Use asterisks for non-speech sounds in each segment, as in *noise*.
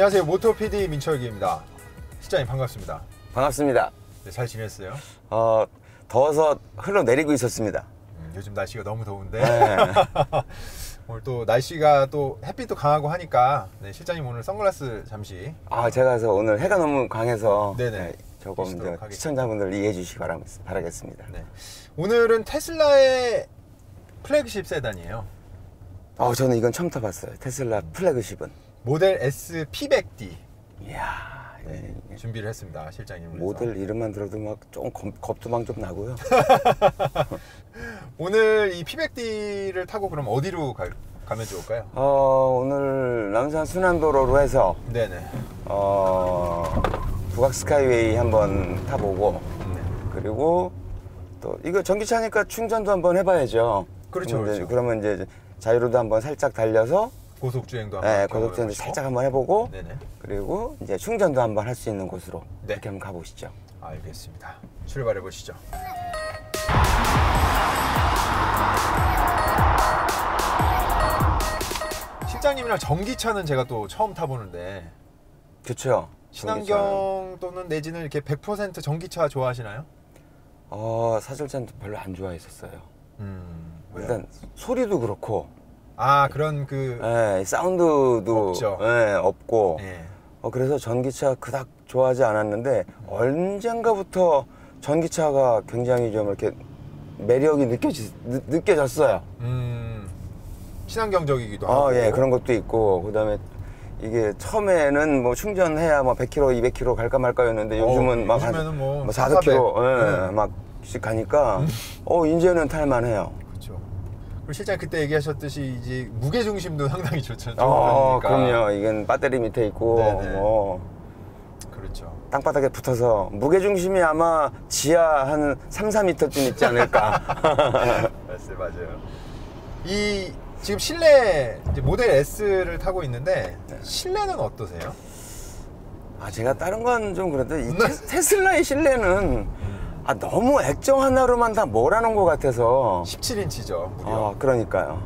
안녕하세요. 모토 PD 민철기입니다. 실장님 반갑습니다. 반갑습니다. 네, 잘 지냈어요? 어, 더워서 흘러내리고 있었습니다. 음, 요즘 날씨가 너무 더운데 네. *laughs* 오늘 또 날씨가 또 햇빛도 강하고 하니까 네, 실장님 오늘 선글라스 잠시 아, 제가 그래서 오늘 해가 너무 강해서 네네. 네, 조금 이제 하겠습니다. 시청자분들 이해해 주시기 바람- 바라겠습니다. 네. 오늘은 테슬라의 플래그십 세단이에요. 어, 저는 이건 처음 타봤어요. 테슬라 플래그십은. 모델 S P100D 이야, 네, 이 준비를 했습니다. 실장님. 모델 이름만 들어도 막 겁, 겁도망 좀 나고요. *laughs* 오늘 이 P100D를 타고 그럼 어디로 갈, 가면 좋을까요? 어, 오늘 남산 순환도로로 해서 네네. 어, 북악 스카이웨이 한번 타보고 네. 그리고 또 이거 전기차니까 충전도 한번 해봐야죠. 그렇죠, 그렇죠. 그러면 이제 자유로도 한번 살짝 달려서 고속 주행도 한번 네, 고속주행도. 살짝 한번 해보고 네네. 그리고 이제 충전도 한번 할 수 있는 곳으로 네. 이렇게 한번 가보시죠. 알겠습니다. 출발해 보시죠. 실장님이랑 전기차는 제가 또 처음 타보는데 그렇죠. 친환경 또는 내지는 이렇게 100% 전기차 좋아하시나요? 어 사실 저는 별로 안 좋아했었어요. 음? 일단 소리도 그렇고, 아 그런 그 예, 사운드도 없죠. 예, 없고, 예. 어, 그래서 전기차 그닥 좋아하지 않았는데 언젠가부터 전기차가 굉장히 좀 이렇게 매력이 느껴지, 느, 느껴졌어요. 음, 친환경적이기도 하고 아, 예, 그런 것도 있고, 그 다음에 이게 처음에는 뭐 충전해야 뭐 100km, 200km 갈까 말까였는데 요즘은 어, 막한 요즘에는 뭐 400km, 400. 예, 네. 막씩 가니까, 어, 이제는 탈만해요. 실장 그때 얘기하셨듯이 이제 무게 중심도 상당히 좋죠. 어. 그럼요. 이건 배터리 밑에 있고, 네네. 뭐, 그렇죠. 땅바닥에 붙어서 무게 중심이 아마 지하 한 3, 4m쯤 있지 않을까. *laughs* 맞아요, 맞아요. 이 지금 실내 모델 S를 타고 있는데 네. 실내는 어떠세요? 아, 제가 다른 건 좀 그래도 이 네. 테, 테슬라의 실내는 아, 너무 액정 하나로만 다 몰아놓은 것 같아서. 17인치죠. 무려. 아, 그러니까요.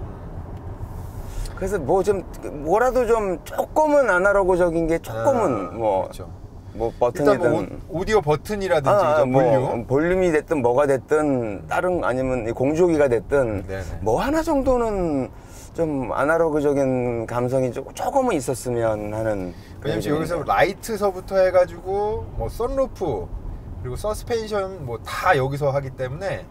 그래서 뭐 좀, 뭐라도 좀 조금은 아날로그적인 게 조금은 아, 뭐, 그렇죠. 뭐 일단 뭐 버튼이든. 오- 오디오 버튼이라든지 아, 이제 뭐 볼륨. 볼륨 이 됐든 뭐가 됐든 다른 아니면 이 공조기가 됐든 네네. 뭐 하나 정도는 좀 아날로그적인 감성이 조- 조금은 있었으면 하는 왜냐면 여기서. 라이트서부터 해가지고 뭐 썬루프 그리고 서스펜션 뭐 다 여기서 하기 때문에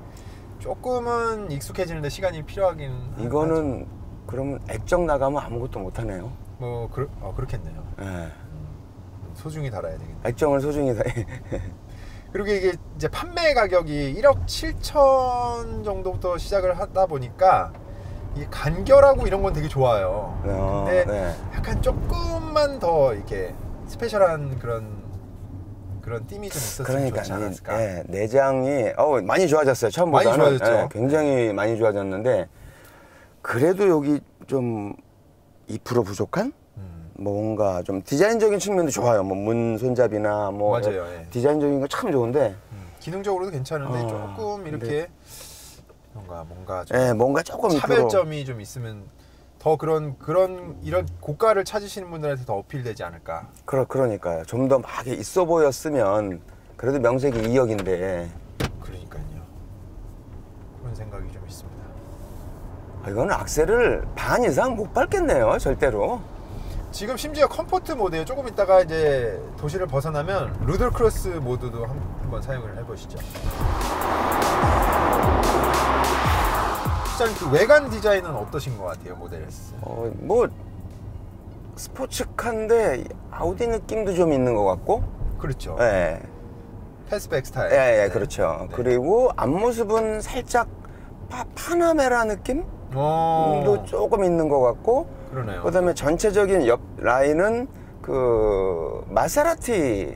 조금은 익숙해지는데 시간이 필요하긴 하죠. 이거는 그러면 액정 나가면 아무것도 못 하네요. 뭐 그렇 어, 그렇겠네요. 예. 소중히 달아야 되겠네. 액정을 소중히 다 *laughs* 그리고 이게 이제 판매 가격이 1억 7천 정도부터 시작을 하다 보니까 이게 간결하고 이런 건 되게 좋아요. 어, 근데 네. 약간 조금만 더 이렇게 스페셜한 그런 그런 띠이 좀 있었으면 그러니까 좋지 않았을까. 이- 예, 내장이 어 많이 좋아졌어요. 많이 처음보다는 좋아졌죠. 예, 굉장히 많이 좋아졌는데 그래도 여기 좀 2% 부족한 음, 뭔가 좀 디자인적인 측면도 좋아요. 뭐 문 손잡이나 뭐 맞아요, 예. 디자인적인 거참 좋은데 음, 기능적으로도 괜찮은데 어, 조금 이렇게 뭔가 뭔가 좀 예, 뭔가 조금 차별점이 좀 있으면 더 그런 그런 이런 고가를 찾으시는 분들한테 더 어필되지 않을까. 그러, 그러니까요. 좀 더 막 있어 보였으면 그래도 명색이 2억인데 그러니까요. 그런 생각이 좀 있습니다. 아, 이거는 악셀을 반 이상 못 밟겠네요. 절대로. 지금 심지어 컴포트 모드에 조금 있다가 이제 도시를 벗어나면 루돌 크로스 모드도 한, 한번 사용을 해보시죠. 실장님 그 외관 디자인은 어떠신 것 같아요 모델 S? 어, 뭐 스포츠카인데 아우디 느낌도 좀 있는 것 같고. 그렇죠. 예. 패스백 스타일. 예, 예, 네. 그렇죠. 네. 그리고 앞모습은 살짝 파, 파나메라 느낌도 어, 조금 있는 것 같고, 그러네요. 그다음에 전체적인 옆 라인은 그 마세라티,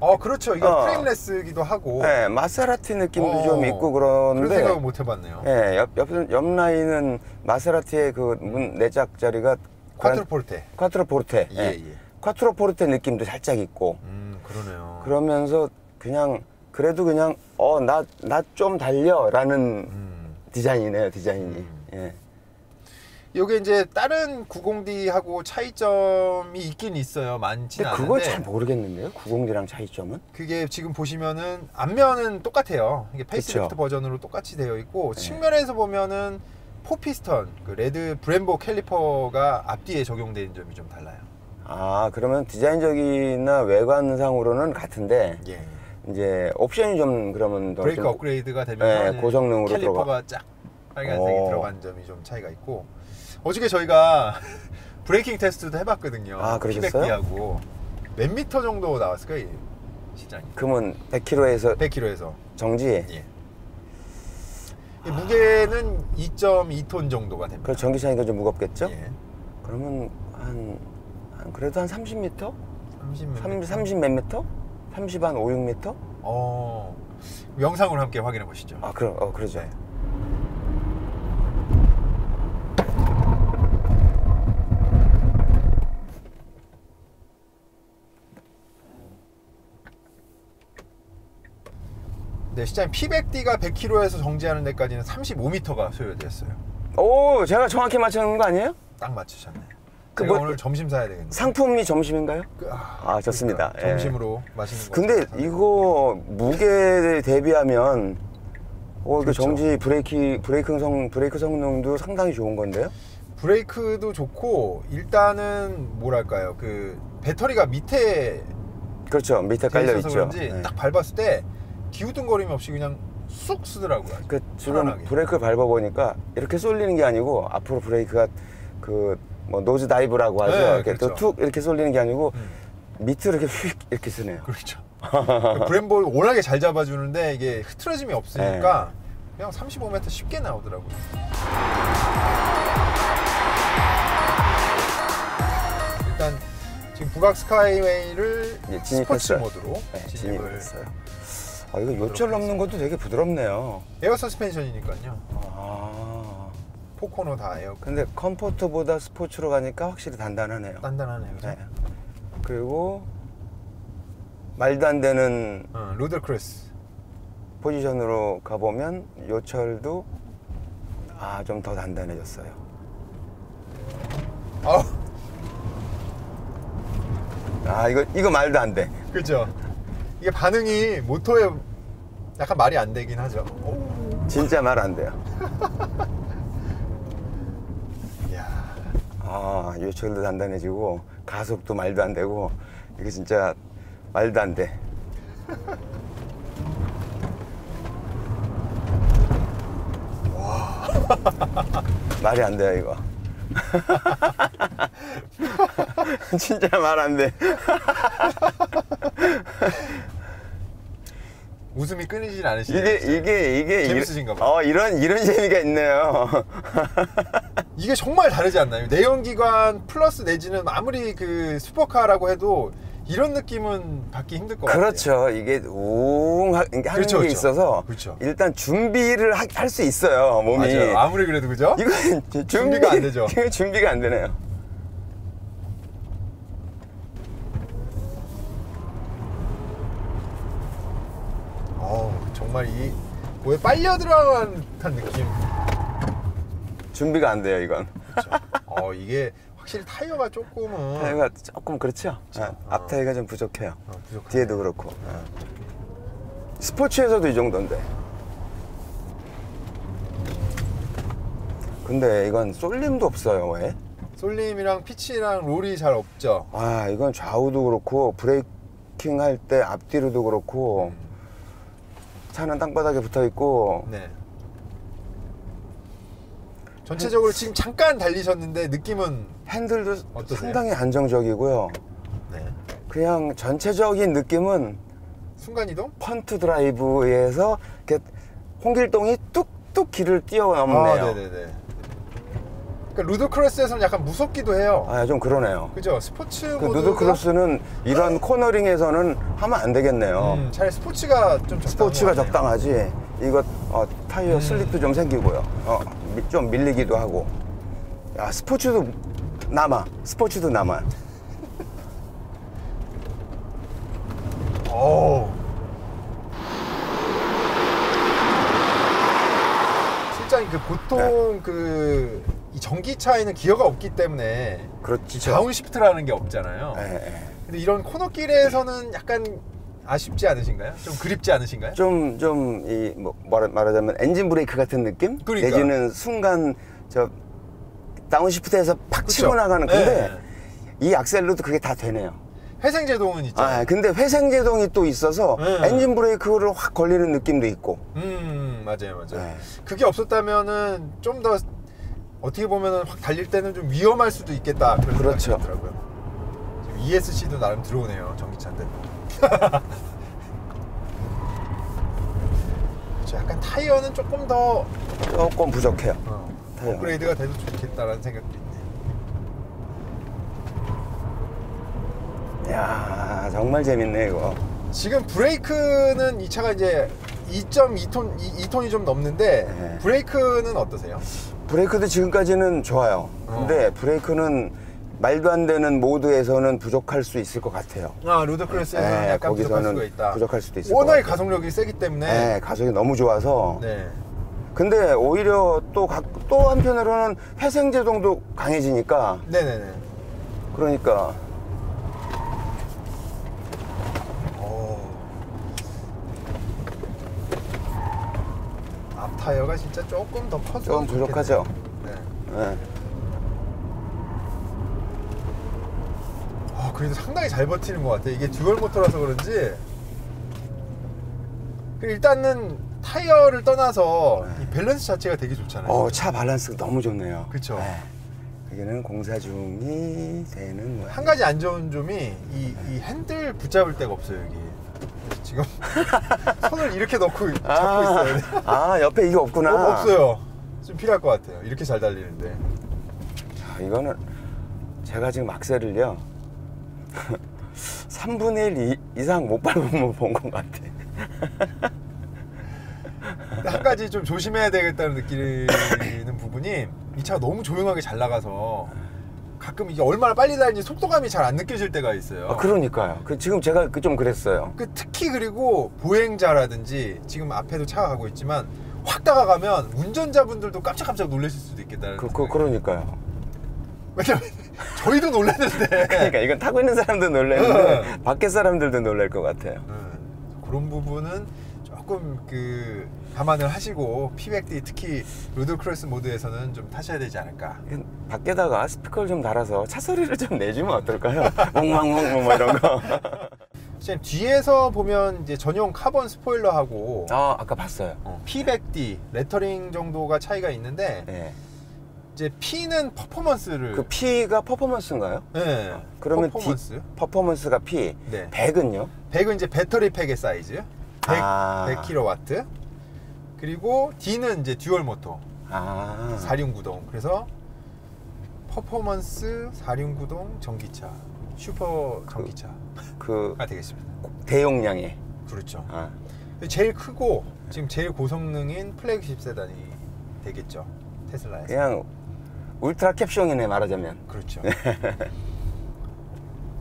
어 그렇죠. 이게 어. 프레임레스기도 하고. 예, 마세라티 느낌도 어, 좀 있고 그런 그런데, 생각을 못 해봤네요. 예, 옆, 옆, 옆 라인은 마세라티의 그 문 내작 자리가 쿼트로포르테. 쿼트로포르테, 예, 예. 쿼트로포르테 느낌도 살짝 있고, 음 그러네요. 그러면서 그냥 그래도 그냥 어 나 나 좀 달려라는 음. 디자인이네요 디자인이 음. 예. 요게 이제 다른 90D하고 차이점이 있긴 있어요. 많지는 근데 그걸 않은데 잘 모르겠는데요. 90D랑 차이점은? 그게 지금 보시면은 앞면은 똑같아요. 이게 페이스리프트 그쵸. 버전으로 똑같이 되어 있고 네. 측면에서 보면은 포피스턴 그 레드 브렘보 캘리퍼가 앞뒤에 적용되는 점이 좀 달라요. 아 그러면 디자인적이나 외관상으로는 같은데 예. 이제 옵션이 좀 그러면 더 브레이크 좀- 업그레이드가 되면서 네, 고성능으로 캘리퍼가 들어가. 쫙 빨간색이 어. 들어간 점이 좀 차이가 있고 어저께 저희가 *laughs* 브레이킹 테스트도 해봤거든요. 아, 그러셨어요? 피백기하고 몇 미터 정도 나왔을까요, 이 시장이? 그러면 100km에서 100km에서 정지. 예. 이 무게는 2.2톤 정도가 됩니다. 그 전기차니까 좀 무겁겠죠? 예. 그러면 한, 한 그래도 한 30m? 30몇 30, 미터? 30몇 미터? 30 한 5, 6m? 어. 영상으로 함께 확인해 보시죠. 아 그럼 어 그러죠. 네. 네, 시장님 P100D가 100km에서 정지하는 데까지는 35m가 소요됐어요. 오 제가 정확히 맞추는 거 아니에요? 딱 맞추셨네. 그 뭐- 오늘 점심 사야 되겠네. 상품이 점심인가요? 그, 아, 아, 좋습니다. 그러니까 예. 점심으로 맛있는 거. 근데. 이거 무게 대비하면 어, 그 그렇죠. 정지 브레이크 브레이크 성 브레이크 성능도 상당히 좋은 건데요? 브레이크도 좋고 일단은 뭐랄까요? 그 배터리가 밑에 그렇죠. 밑에 돼 깔려 있죠. 그런지 네. 딱 밟았을 때 기우뚱거림이 없이 그냥 쑥 쓰더라고요. 그 지금 편안하게. 브레이크를 밟아 보니까 이렇게 쏠리는 게 아니고 앞으로 브레이크가 그 뭐 노즈 다이브라고 하죠. 네, 이렇게 그렇죠. 툭 이렇게 쏠리는 게 아니고 음. 밑으로 이렇게 휙 이렇게 쓰네요. 그렇죠. 브렘볼 워낙에 잘 잡아주는데 이게 흐트러짐이 없으니까 네. 그냥 35m 쉽게 나오더라고요. 일단 지금 북악 스카이웨이를 예, 스포츠. 모드로 네, 진입을 했어요. 아 이거 요철 넘는 것도 되게 부드럽네요. 에어 서스펜션이니까요. 아 포코노 다 에어 근데 컴포트보다 스포츠로 가니까 확실히 단단하네요. 단단하네요. 그죠? 네. 그리고 말도 안 되는 어, 로드크로스. 포지션으로 가보면 요철도 아 좀 더 단단해졌어요. 아우 아 이거 이거 말도 안 돼. 그죠. 이게 반응이 모터에 약간 말이 안 되긴 하죠. 오. 진짜 말 안 돼요. *laughs* 이야. 아 요철도 단단해지고 가속도 말도 안 되고 이게 진짜 말도 안 돼. *laughs* 말이 안 돼요 이거. *laughs* 진짜 말 안 돼. 웃음이 끊이질 않으시네요. 이게 이게 이게 재밌으신가 이- 봐요. 어 이런 이런 재미가 있네요. 이게 정말 다르지 않나요? 내연기관 플러스 내지는 아무리 그 슈퍼카라고 해도 이런 느낌은 받기 힘들 것 같아요. 그렇죠. 이게 웅 하- 이게 하는 그렇죠, 게 그렇죠. 있어서 그렇죠. 일단 준비를 할 수 있어요 몸이. 맞아요. 아무리 그래도 그죠? *laughs* 이건 *laughs* 준비, 준비가 안 되죠. 이거 준비가 안 되네요. 어우, 정말 이 뭐에 빨려 들어간 듯한 느낌. 준비가 안 돼요 이건. 그렇죠. 어, 이게 확실히 타이어가 조금은 타이어가 조금 그렇죠. 아, 앞 타이어가 좀 부족해요. 어. 뒤에도 그렇고. 아. 스포츠에서도 이 정도인데. 근데 이건 쏠림도 없어요 왜? 솔림이랑 피치랑 롤이 잘 없죠. 아 이건 좌우도 그렇고 브레이킹 할 때 앞뒤로도 그렇고 차는 땅바닥에 붙어 있고 네. 전체적으로 지금 잠깐 달리셨는데 느낌은 핸들도 어떠세요? 상당히 안정적이고요. 네. 그냥 전체적인 느낌은 순간 이동? 펀트 드라이브에서 이렇게 홍길동이 뚝뚝 길을 뛰어넘네요. 아, 네네네. 그러니까 루드크로스에서는 약간 무섭기도 해요. 아, 좀 그러네요. 그죠? 스포츠 그 모드가 누드크로스는 이런 코너링에서는 하면 안 되겠네요. 음, 차라리 스포츠가 좀 스포츠가. 적당하지. 이거 어, 타이어 음. 슬립도 좀 생기고요. 어, 미- 좀 밀리기도 하고. 야 스포츠도 남아. 스포츠도 남아. 어우. 실장님 그 보통 네. 그 전기차에는 기어가 없기 때문에 그렇죠. 다운 시프트라는 게 없잖아요. 예, 예. 근데 이런 코너길에서는 약간 아쉽지 않으신가요? 좀 그립지 않으신가요? 좀, 좀, 이, 뭐, 말하, 말하자면 엔진 브레이크 같은 느낌? 그러니까. 내지는 순간, 저, 다운시프트에서 팍 치고 그쵸? 나가는. 근데 네. 이 악셀로도 그게 다 되네요. 회생 제동은 있잖아요. 아, 근데 회생제동이 또 있어서 네. 엔진 브레이크를 확 걸리는 느낌도 있고. 음 맞아요 맞아요. 네. 그게 없었다면은 좀 더 어떻게 보면은 확 달릴 때는 좀 위험할 수도 있겠다 그렇죠. 지금 ESC도 나름 들어오네요 전기차인데. *laughs* 그렇죠. 약간 타이어는 조금 더 조금 부족해요. 어, 타이어. 업그레이드가 돼도 좋겠다라는 생각도 있네. 야 정말 재밌네, 이거. 지금 브레이크는 이 차가 이제 2.2톤 2톤이 좀 넘는데 네. 브레이크는 어떠세요? 브레이크도 지금까지는 좋아요. 근데 어. 브레이크는 말도 안 되는 모드에서는 부족할 수 있을 것 같아요. 아 루드크레스에서는 네, 약간 부족할 거기서는 수가 있다. 부족할 수도 있을 같아요. 가속력이 세기 때문에. 네, 가속이 너무 좋아서. 네. 근데 오히려 또, 각, 또 한편으로는 회생제동도 강해지니까. 네네네. 그러니까. 오. 앞 타이어가 진짜 조금 더 커서 좀 부족하죠. 네. 네. 아 그래도 상당히 잘 버티는 것 같아. 이게 듀얼 모터라서 그런지. 일단은 타이어를 떠나서 이 밸런스 자체가 되게 좋잖아요. 어, 차 밸런스가 너무 좋네요. 그쵸. 네. 여기는 공사 중이 되는 거야. 한 가지 안 좋은 점이 이, 이 핸들 붙잡을 데가 없어요 여기. 지금 *laughs* 손을 이렇게 넣고 잡고 아, 있어요. 아, 옆에 이게 없구나. 어, 없어요. 좀 필요할 것 같아요. 이렇게 잘 달리는데. 자, 이거는 제가 지금 악셀을요. *laughs* 3분의 1 이, 이상 못 밟으면 본 것 같아. 한 가지 좀 조심해야 되겠다는 느끼는 부분이 이 차가 너무 조용하게 잘 나가서 가끔 이게 얼마나 빨리 달리는지 속도감이 잘 안 느껴질 때가 있어요. 아, 그러니까요. 그, 지금 제가 그 좀 그랬어요. 그 특히 그리고 보행자라든지 지금 앞에도 차가 가고 있지만 확 다가가면 운전자분들도 깜짝깜짝 놀라실 수도 있겠다는 그, 그, 그러니까요. 왜냐면 저희도 놀랐는데 그러니까 이건 타고 있는 사람도 놀랐는데 네. 밖에 사람들도 놀랄 것 같아요. 음, 그런 부분은 조금 그 감안을 하시고 P100D 특히 로드크로스 모드에서는 좀 타셔야 되지 않을까 밖에다가 스피커를 좀 달아서 차 소리를 좀 내주면 어떨까요? *laughs* 멍멍멍 뭐 이런 거. 지금 뒤에서 보면 이제 전용 카본 스포일러하고 아 아까 봤어요. 어, P100D 레터링 정도가 차이가 있는데 네. 이제 P는 퍼포먼스를 그 P가 퍼포먼스인가요? 네, 그러면 퍼포먼스 D, 퍼포먼스가 P. 네. 100은요? 100은 이제 배터리 팩의 사이즈 100, 아. 100kW 그리고 D는 이제 듀얼 모터 아. 4륜구동 그래서 퍼포먼스 4륜구동 전기차 슈퍼 전기차가 그 되겠습니다 대용량의. 그렇죠 아. 제일 크고 지금 제일 고성능인 플래그십 세단이 되겠죠 테슬라에서 그냥 울트라 캡숑이네 말하자면. 그렇죠 *laughs*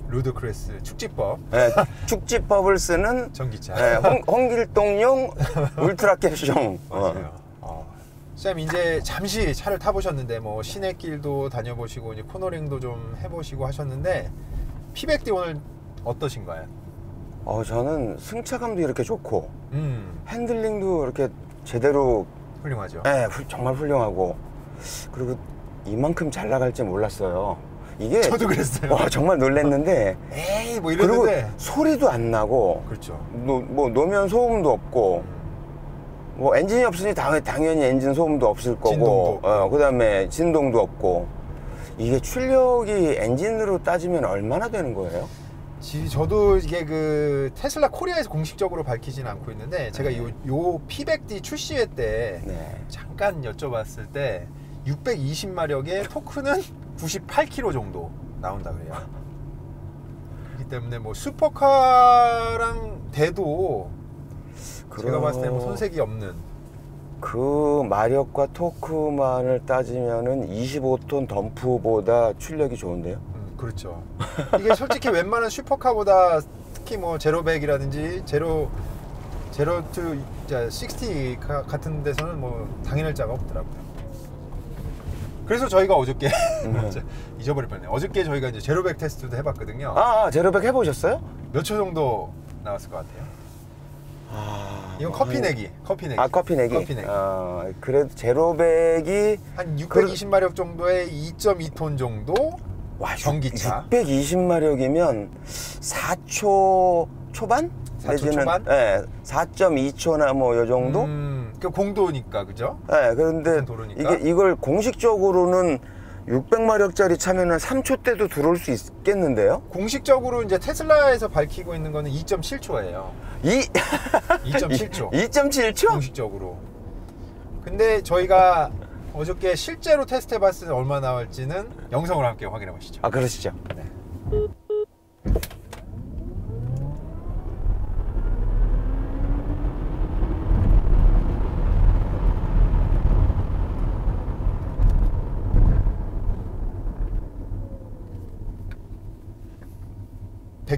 로드크레스 축지법 네, 축지법을 쓰는 전기차 네, 홍, 홍길동용 *laughs* 울트라 캡숑. 어. 맞아요. 어. 쌤 이제 잠시 차를 타보셨는데 뭐 시내길도 다녀보시고 이제 코너링도 좀 해보시고 하셨는데 피백디 오늘 어떠신가요? 어, 저는 승차감도 이렇게 좋고 음 핸들링도 이렇게 제대로 훌륭하죠. 네, 훌- 정말 훌륭하고 그리고 이만큼 잘 나갈지 몰랐어요. 이게 저도 그랬어요. 와, 정말 놀랐는데 에이 뭐 그리고 이랬는데 소리도 안 나고 그렇죠. 노, 뭐 노면 소음도 없고 뭐 엔진이 없으니 당, 당연히 엔진 소음도 없을 거고 진동도. 어, 그다음에 진동도 없고 이게 출력이 엔진으로 따지면 얼마나 되는 거예요? 지, 저도 이게 그 테슬라 코리아에서 공식적으로 밝히진 않고 있는데 제가 요, 요 P100D 출시회 때 네. 잠깐 여쭤봤을 때 620마력의 토크는 98km 정도 나온다 그래요. 그렇기 때문에 뭐 슈퍼카랑 대도 제가 봤을 때뭐 손색이 없는 그 마력과 토크만을 따지면은 25톤 덤프보다 출력이 좋은데요? 음, 그렇죠. 이게 솔직히 웬만한 슈퍼카보다 특히 뭐 제로백이라든지 제로 제로 투 60 가- 같은 데서는 뭐 당연할 자가 없더라고요. 그래서 저희가 어저께 음. *laughs* 잊어버릴 뻔했네. 어저께 저희가 이제 제로백 테스트도 해봤거든요. 아, 아 제로백 해보셨어요? 몇 초 정도 나왔을 것 같아요? 아, 이건 커피 내기, 커피 내기. 아 커피 내기. 커피 내기. 아 그래도 제로백이 한 620마력 정도의 2.2톤 정도 와 전기차. 620마력이면 4초 초반? 4초 초반? 네, 4.2초나 뭐 요 정도? 음, 그 공도니까 그죠? 네, 그런데 도로니까. 이게 이걸 공식적으로는 600마력짜리 차면은 3초 때도 들어올 수 있겠는데요? 공식적으로 이제 테슬라에서 밝히고 있는 거는 2.7초예요. 이 2.7초. *laughs* 2.7초? 공식적으로. 근데 저희가 어저께 실제로 테스트 해봤을 때 얼마 나올지는 영상으로 함께 확인해 보시죠. 아 그러시죠. 네.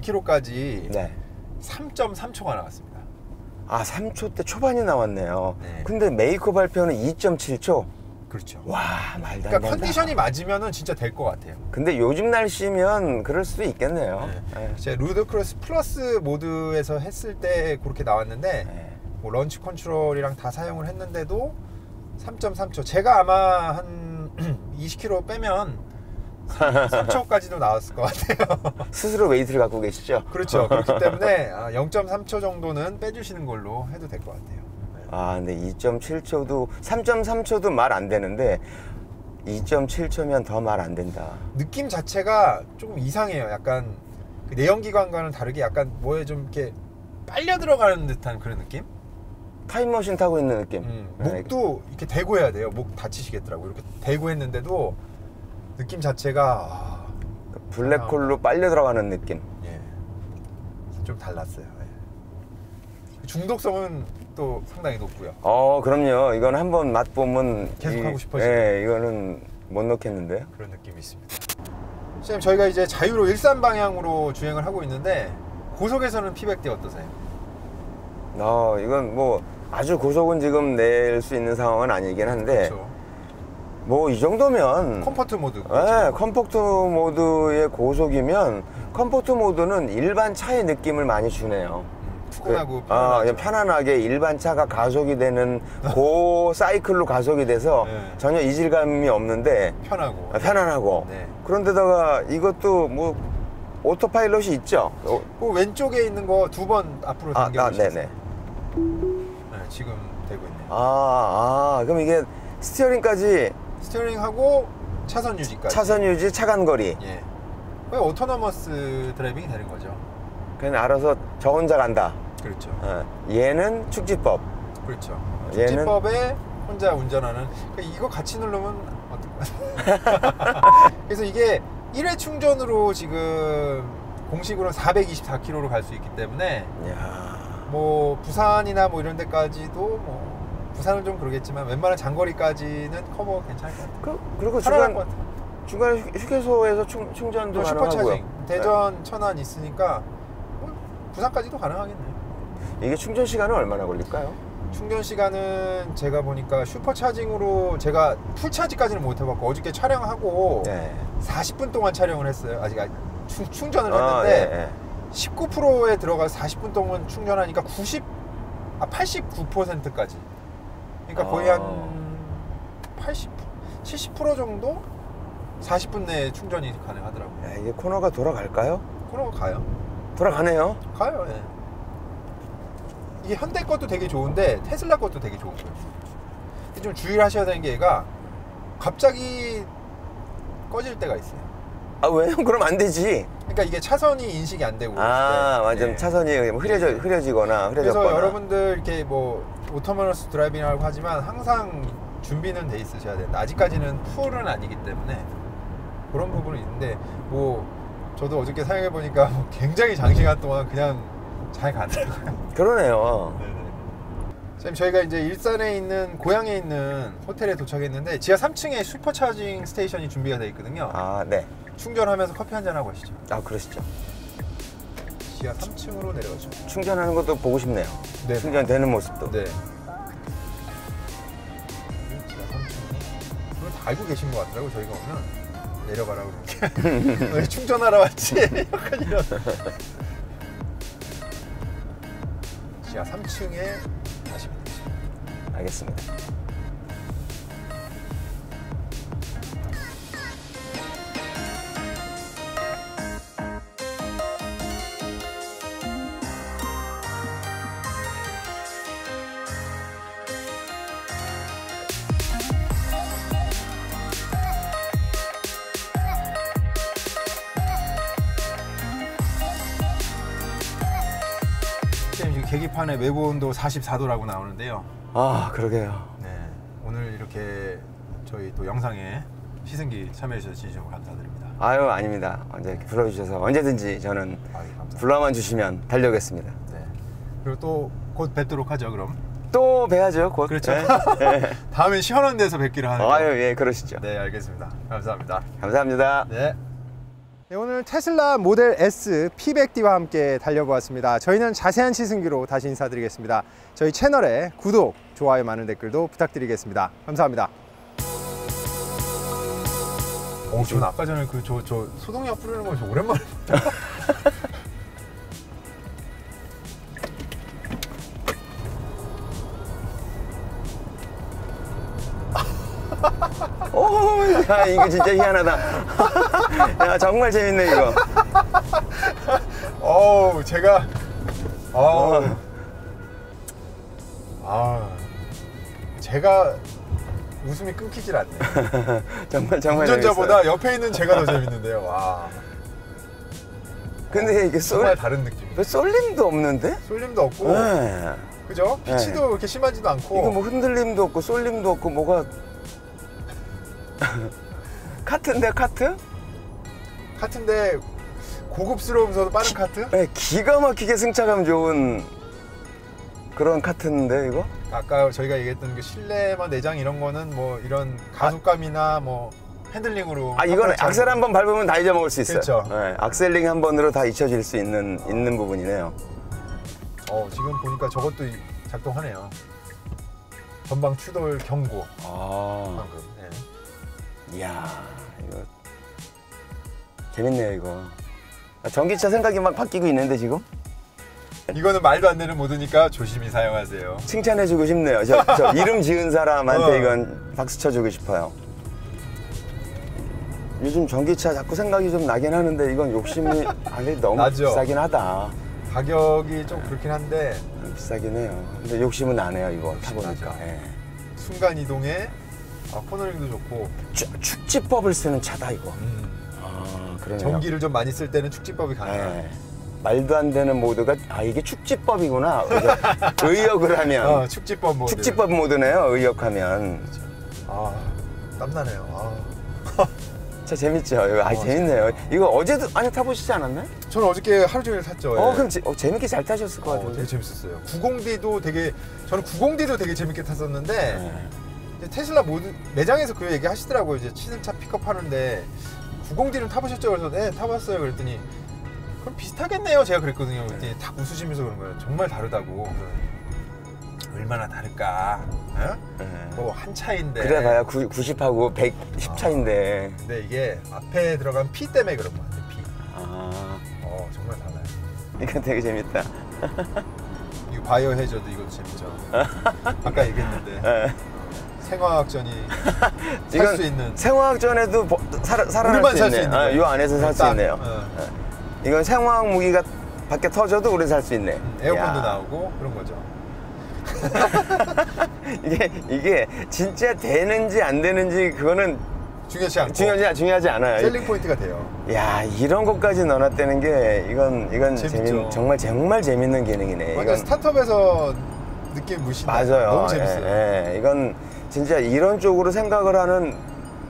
(100km까지) 네. 3.3초가 나왔습니다. 아 3초 때 초반이 나왔네요. 네. 근데 메이커 발표는 2.7초. 그렇죠. 와 말도 안 그러니까. 컨디션이 맞으면은 진짜 될 것 같아요. 근데 요즘 날씨면 그럴 수도 있겠네요. 네. 제 루드크로스 플러스 모드에서 했을 때 그렇게 나왔는데 네. 뭐 런치 컨트롤이랑 다 사용을 했는데도 3.3초. 제가 아마 한 *clears throat* 20km 빼면 *laughs* 3초까지도 나왔을 것 같아요. *laughs* 스스로 웨이트를 갖고 계시죠? 그렇죠. 그렇기 때문에 *laughs* 아, 0.3초 정도는 빼주시는 걸로 해도 될 것 같아요. 아, 근데 2.7초도 3.3초도 말 안 되는데 2.7초면 더 말 안 된다. 느낌 자체가 조금 이상해요. 약간 그 내연기관과는 다르게 약간 뭐에 좀 이렇게 빨려 들어가는 듯한 그런 느낌? 타임머신 타고 있는 느낌. 음, 네. 목도 이렇게 대고 해야 돼요. 목 다치시겠더라고요. 이렇게 대고 했는데도 느낌 자체가 아, 블랙홀로 빨려 들어가는 느낌. 예, 좀 달랐어요. 예. 중독성은 또 상당히 높고요. 어, 그럼요. 이건 한번 맛보면 계속 이- 하고 싶어지네. 예, 이거는 못 놓겠는데요. 그런 느낌이 있습니다. 선생님 저희가 이제 자유로 일산 방향으로 주행을 하고 있는데 고속에서는 피백대 어떠세요? 어, 이건 뭐 아주 고속은 지금 낼 수 있는 상황은 아니긴 한데 그렇죠. 뭐 이 정도면 컴포트 모드. 예, 컴포트 모드의 고속이면 컴포트 모드는 일반 차의 느낌을 많이 주네요. 음, 푸근하고 그. 그냥 편안하게 일반 차가 가속이 되는 그 *laughs* 사이클로 가속이 돼서 네. 전혀 이질감이 없는데 편하고. 아, 편안하고 네. 그런데다가 이것도 뭐 오토파일럿이 있죠. 어, 그 왼쪽에 있는 거 두 번 앞으로 아, 당겨 아? 네네. 네, 지금 되고 있네요. 아, 아, 그럼 이게 스티어링까지 스티어링하고 차선 유지까지. 차선 유지, 차간 거리. 예. 거의 오토노머스 드라이빙이 되는 거죠. 그냥 알아서 저 혼자 간다. 그렇죠. 어, 얘는 축지법. 그렇죠. 얘는- 축지법에 혼자 운전하는 그러니까 이거 같이 누르면 어떨까? *laughs* 그래서 이게 1회 충전으로 지금 공식으로는 424km로 갈 수 있기 때문에 야 뭐 부산이나 뭐 이런 데까지도 뭐 부산은 좀 그러겠지만 웬만한 장거리까지는 커버 괜찮을 것 같아요. 그, 그리고 중간, 것 같아요. 중간에 휴- 휴게소에서 충, 충전도 또 가능하고요. 슈퍼차징 대전 천안 있으니까 뭐 부산까지도 가능하겠네요. 네. 이게 충전 시간은 얼마나 걸릴까요? 충전 시간은 제가 보니까 슈퍼 차징으로 제가 풀 차지까지는 못 해봤고 어저께 촬영하고 네. 40분 동안 촬영을 했어요. 아직 아- 충, 충전을 아, 했는데 예, 예. 19%에 들어가 40분 동안 충전하니까 90, 아 89%까지. 그러니까 거의 아. 한 80, 70% 정도 40분 내에 충전이 가능하더라고요. 야, 이게 코너가 돌아갈까요? 그럼 가요. 돌아가네요. 가요. 예. 이게 현대 것도 되게 좋은데 테슬라 것도 되게 좋은 거예요. 근데 좀 주의를 하셔야 되는 게 얘가 갑자기 꺼질 때가 있어요. 아 왜요? 그럼 안 되지. 그러니까 이게 차선이 인식이 안 되고 아. 맞아. 예. 차선이 흐려져 흐려지거나 흐려졌거나. 그래서 여러분들 이렇게 뭐 오토머너스 드라이빙이라고 하지만 항상 준비는 돼 있으셔야 된다. 아직까지는 풀은 아니기 때문에 그런 부분은 있는데 뭐 저도 어저께 사용해 보니까 굉장히 장시간 동안 그냥 잘 가더라고요. *laughs* 그러네요. 선생님 저희가 이제 일산에 있는 고향에 있는 호텔에 도착했는데 지하 3층에 슈퍼차징 스테이션이 준비가 되어 있거든요. 아 네. 충전하면서 커피 한 잔 하고 가시죠. 아 그러시죠. 지하 3층으로 내려가죠. 충전하는 것도 보고 싶네요. 네. 충전되는 모습도. 네. 지하 3층이 그리고 알고 계신 것 같더라고 저희가 오면 내려가라고 여기 충전하러 왔지 *laughs* 약간 이런 지하 3층에 가시면 되죠 알겠습니다. 지금 지금 계기판에 외부 온도 44도라고 나오는데요 아, 그러게요. 네 오늘 이렇게 저희 또 영상에 시승기 참여해 주셔서 진심으로 감사드립니다 아유, 아닙니다. 언제 불러주셔서 언제든지 저는 아유 불러만 주시면 달려오겠습니다. 네. 그리고 또 곧 뵙도록 하죠 그럼 또 뵈야죠, 곧. 그렇죠. 네. *laughs* 네. 다음엔 시원한 데서 뵙기로 하는 거. 아유, 예, 그러시죠. 네, 알겠습니다. 감사합니다. 감사합니다. 네. 네, 오늘 테슬라 모델 S P100D와 함께 달려보았습니다. 저희는 자세한 시승기로 다시 인사드리겠습니다. 저희 채널에 구독, 좋아요, 많은 댓글도 부탁드리겠습니다. 감사합니다. 어, 저는 아까 전에 그 저 저 소독약 뿌리는 거 저 오랜만에 *laughs* 오, 야, 이거 진짜 희한하다. *laughs* 야, 정말 재밌네, 이거. 어우, 제가 어우. 아. 제가 웃음이 끊기질 않네. *laughs* 정말, 정말. 운전자보다 재밌어요. 옆에 있는 제가 더 재밌는데요. 와. 근데 이게 정말 쏠, 다른 느낌. 왜 쏠림도 없는데? 쏠림도 없고, 네. 그죠? 피치도 그렇게 심하지도 않고. 이거 뭐 흔들림도 없고 쏠림도 없고 뭐가 *laughs* 카트인데 카트? 카트인데 고급스러우면서도 빠른 카트? 네, 기가 막히게 승차감 좋은 그런 카트인데 이거? 아까 저희가 얘기했던 그 실내만 내장 이런 거는 뭐 이런 가속감이나 뭐 핸들링으로. 아 이거는 악셀 한 번 밟으면 다 잊어먹을 수 있어요. 그렇죠. 네, 악셀링 한 번으로 다 잊혀질 수 있는 있는 부분이네요. 어, 지금 보니까 저것도 이- 작동하네요. 전방 추돌 경고. 아, 방금. 네. 이야 이거 재밌네요 이거. 아, 전기차 생각이 막 바뀌고 있는데 지금 이거는 말도 안 되는 모드니까 조심히 사용하세요. 칭찬해주고 싶네요. 저, 저 *laughs* 이름 지은 사람한테 어. 이건 박수 쳐주고 싶어요. 요즘 전기차 자꾸 생각이 좀 나긴 하는데 이건 욕심이 *laughs* 아니 너무 나죠. 비싸긴 하다. 가격이 좀 그렇긴 한데 비싸긴 해요. 근데 욕심은 나네요 이거 욕심 타보니까. 예. 순간 이동에 아, 코너링도 좋고 축- 축지법을 쓰는 차다 이거. 음, 아 그러네요. 전기를 좀 많이 쓸 때는 축지법이 가능한. 예. 말도 안 되는 모드가 아 이게 축지법이구나. 의역- *laughs* 의역을 하면 어, 축지법 모드. 축지법 모드네요. 의역하면. 아, 땀나네요. 아. *laughs* 진짜 재밌죠. 이거 아 어, 재밌네요. 이거 어제도 아니 타보시지 않았나요? 저는 어저께 하루 종일 탔죠. 어 예. 그럼 재, 어, 재밌게 잘 타셨을 것 어, 같은데. 되게 재밌었어요. 90D도 되게 저는 90D도 되게 재밌게 탔었는데 네. 테슬라 모두 매장에서 그 얘기 하시더라고요. 이제 시승차 픽업 하는데 90D는 타보셨죠? 그래서 네 타봤어요. 그랬더니 그럼 비슷하겠네요. 제가 그랬거든요. 그랬더니 딱 웃으시면서 그런 거예요. 정말 다르다고. 그래서 얼마나 다를까? 네. 뭐한 차인데. 그래봐야 90하고 110 차인데. 근데 이게 앞에 들어간 피 때문에 그런 것 같아요. 피. 아, 어 정말 달라요. 이거 되게 재밌다. *laughs* 이거 바이오 해저드 이것도 재밌죠. 아까 얘기했는데 예. 생화학전이 *laughs* 살 수 있는 생화학전에도 버- 살아, 살아날 수살수 있네. 아. 요 안에서 살수 딱, 있네요. 어. 이건 생화학 무기가 밖에 터져도 우리 살 수 있네. 에어컨도 야. 나오고 그런 거죠. *laughs* 이게 이게 진짜 되는지 안 되는지 그거는 중요하지 않고 중요하지 중요하지 않아요. 셀링 포인트가 돼요. 야 이런 것까지 넣어놨다는 게 이건 이건. 재밌, 정말 정말 재밌는 기능이네. 완전 스타트업에서 느낌 무신다. 맞아요. 너무 재밌어요. 예, 예. 이건 진짜 이런 쪽으로 생각을 하는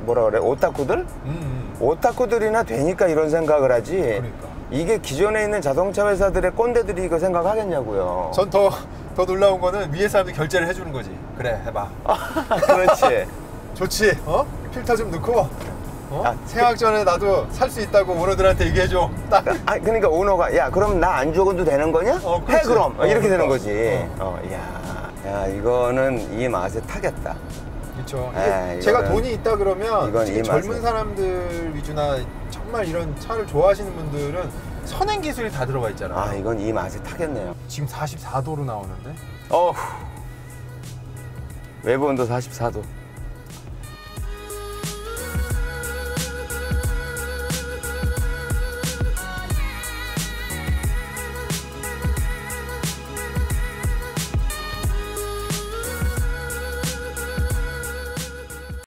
뭐라 그래 오타쿠들? 음, 음. 오타쿠들이나 되니까 이런 생각을 하지. 그러니까. 이게 기존에 있는 자동차 회사들의 꼰대들이 이거 생각하겠냐고요. 전 더 더 놀라운 거는 위에 사람들이 결제를 해주는 거지. 그래 해봐. *laughs* 그렇지. 좋지. 어? 필터 좀 넣고. 어? 아, 생학 전에 나도 살 수 있다고 오너들한테 얘기해줘. 딱. 아 그러니까 오너가 야 그럼 나안 죽어도 되는 거냐? 어, 해. 그럼 어, 어, 이렇게 되는 그러니까. 거지. 어, 야, 야 이거는 이 맛에 타겠다. 에, 이게 제가 돈이 있다 그러면 젊은 맛은- 사람들 위주나 정말 이런 차를 좋아하시는 분들은 선행 기술이 다 들어가 있잖아요. 아 이건 이 맛에 타겠네요. 지금 44도로 나오는데 어후. 외부 온도 44도.